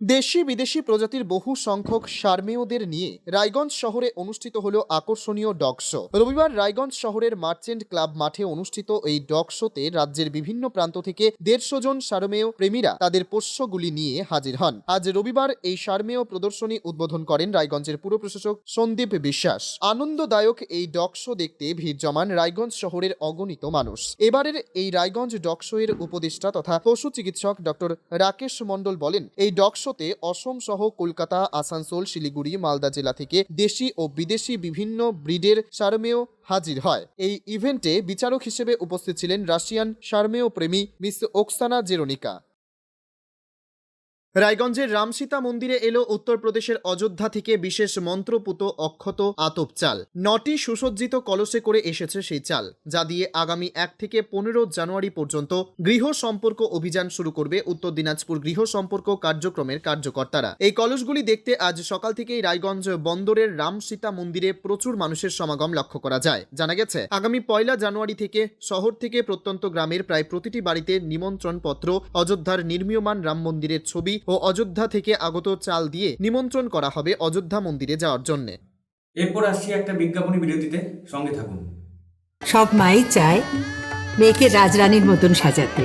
দেশি বিদেশি প্রজাতির বহু সংখ্যক সার্মেয়দের নিয়ে রায়গঞ্জ শহরে অনুষ্ঠিত হলো আকর্ষণীয় ডগ শো। রবিবার রায়গঞ্জ শহরের মার্চেন্ট ক্লাব মাঠে অনুষ্ঠিত এই ডগ শোতে রাজ্যের বিভিন্ন প্রান্ত থেকে দেড়শো জন সারমেয় প্রেমীরা তাদের পোষ্যগুলি নিয়ে হাজির হন। আজ রবিবার এই সারমেয় প্রদর্শনী উদ্বোধন করেন রায়গঞ্জের পুর প্রশাসক সন্দীপ বিশ্বাস। আনন্দদায়ক এই ডগ শো দেখতে ভিড় জমান রায়গঞ্জ শহরের অগণিত মানুষ। এবারের এই রায়গঞ্জ ডগ শো এর উপদেষ্টা তথা পশু চিকিৎসক ডক্টর রাকেশ মণ্ডল বলেন, এই ডগ শোতে অসম সহ কলকাতা, আসানসোল, শিলিগুড়ি, মালদা জেলা থেকে দেশি ও বিদেশি বিভিন্ন ব্রিডের সারমেয় হাজির হয়। এই ইভেন্টে বিচারক হিসেবে উপস্থিত ছিলেন রাশিয়ান সারমেয় প্রেমী মিস ওকসানা জেরোনিকা। রায়গঞ্জের রামসীতা মন্দিরে এলো উত্তরপ্রদেশের অযোধ্যা থেকে বিশেষ মন্ত্রপুত অক্ষত আতপ চাল। নটি সুসজ্জিত কলসে করে এসেছে সেই চাল, যা দিয়ে আগামী এক থেকে পনেরো জানুয়ারি পর্যন্ত গৃহ সম্পর্ক অভিযান শুরু করবে উত্তর দিনাজপুর গৃহ সম্পর্ক কার্যক্রমের কার্যকর্তারা। এই কলসগুলি দেখতে আজ সকাল থেকেই রায়গঞ্জ বন্দরের রামসীতা মন্দিরে প্রচুর মানুষের সমাগম লক্ষ্য করা যায়। জানা গেছে, আগামী পয়লা জানুয়ারি থেকে শহর থেকে প্রত্যন্ত গ্রামের প্রায় প্রতিটি বাড়িতে নিমন্ত্রণ পত্র অযোধ্যার নির্মীয়মান রাম মন্দিরের ছবি ও অযোধ্যা থেকে আগত চাল দিয়ে নিমন্ত্রণ করা হবে অযোধ্যা মন্দিরে যাওয়ার জন্য। এরপর আসছি একটা বিজ্ঞাপনী বিরতিতে সঙ্গে থাকুন। সব মাই চায় মেয়েকে রাজরানীর মতন সাজাতে।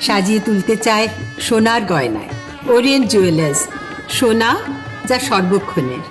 সাজিয়ে তুলতে চায় সোনার গয়নায়। ওরিয়েন্ট জুয়েলার্স সোনা যা সর্বক্ষণের।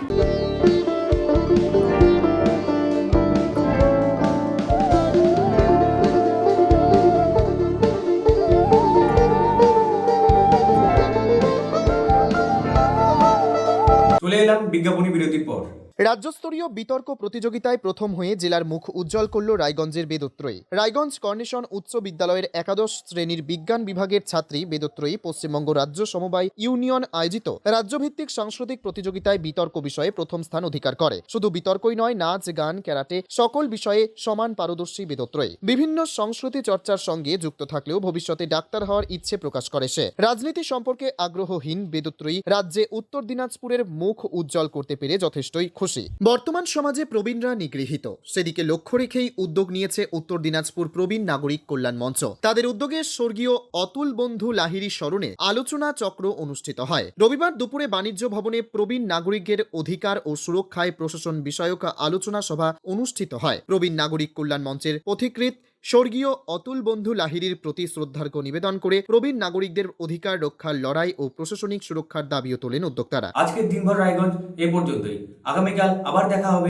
এলাম বিজ্ঞাপনী বিরতির পর। রাজ্যস্তরীয় বিতর্ক প্রতিযোগিতায় প্রথম হয়ে জেলার মুখ উজ্জ্বল করল রায়গঞ্জের বেদত্রয়ী। রায়গঞ্জ কর্নেশন উচ্চ বিদ্যালয়ের একাদশ শ্রেণির বিজ্ঞান বিভাগের ছাত্রী বেদত্রয়ী, পশ্চিমবঙ্গ রাজ্য সমবায় ইউনিয়ন আয়োজিত রাজ্যভিত্তিক সাংস্কৃতিক প্রতিযোগিতায় বিতর্ক বিষয়ে প্রথম স্থান অধিকার করে। শুধু বিতর্কই নয়, নাচ, গান, ক্যারাটে সকল বিষয়ে সমান পারদর্শী বেদত্রয়ী। বিভিন্ন সংস্কৃতি চর্চার সঙ্গে যুক্ত থাকলেও ভবিষ্যতে ডাক্তার হওয়ার ইচ্ছে প্রকাশ করে সে। রাজনীতি সম্পর্কে আগ্রহহীন বেদত্রয়ী রাজ্যে উত্তর দিনাজপুরের মুখ উজ্জ্বল করতে পেরে যথেষ্টই খুশি। বর্তমান সমাজে প্রবীণরা নিগৃহীত। সেদিকে লক্ষ্য রেখেই উদ্যোগ নিয়েছে উত্তর দিনাজপুর প্রবীণ নাগরিক কল্যাণ মঞ্চ। তাদের উদ্যোগে স্বর্গীয় অতুল বন্ধু লাহিরি স্মরণে আলোচনা চক্র অনুষ্ঠিত হয়। রবিবার দুপুরে বাণিজ্য ভবনে প্রবীণ নাগরিকের অধিকার ও সুরক্ষায় প্রশাসন বিষয়ক আলোচনা সভা অনুষ্ঠিত হয়। প্রবীণ নাগরিক কল্যাণ মঞ্চের পথিকৃত স্বর্গীয় অতুল বন্ধু লাহিরির প্রতি শ্রদ্ধার্ঘ্য নিবেদন করে প্রবীণ নাগরিকদের অধিকার রক্ষার লড়াই ও প্রশাসনিক সুরক্ষার দাবিও তোলেন উদ্যোক্তারা। আজকের দিনভর রায়গঞ্জ এ পর্যন্তই। আগামীকাল আবার দেখা হবে।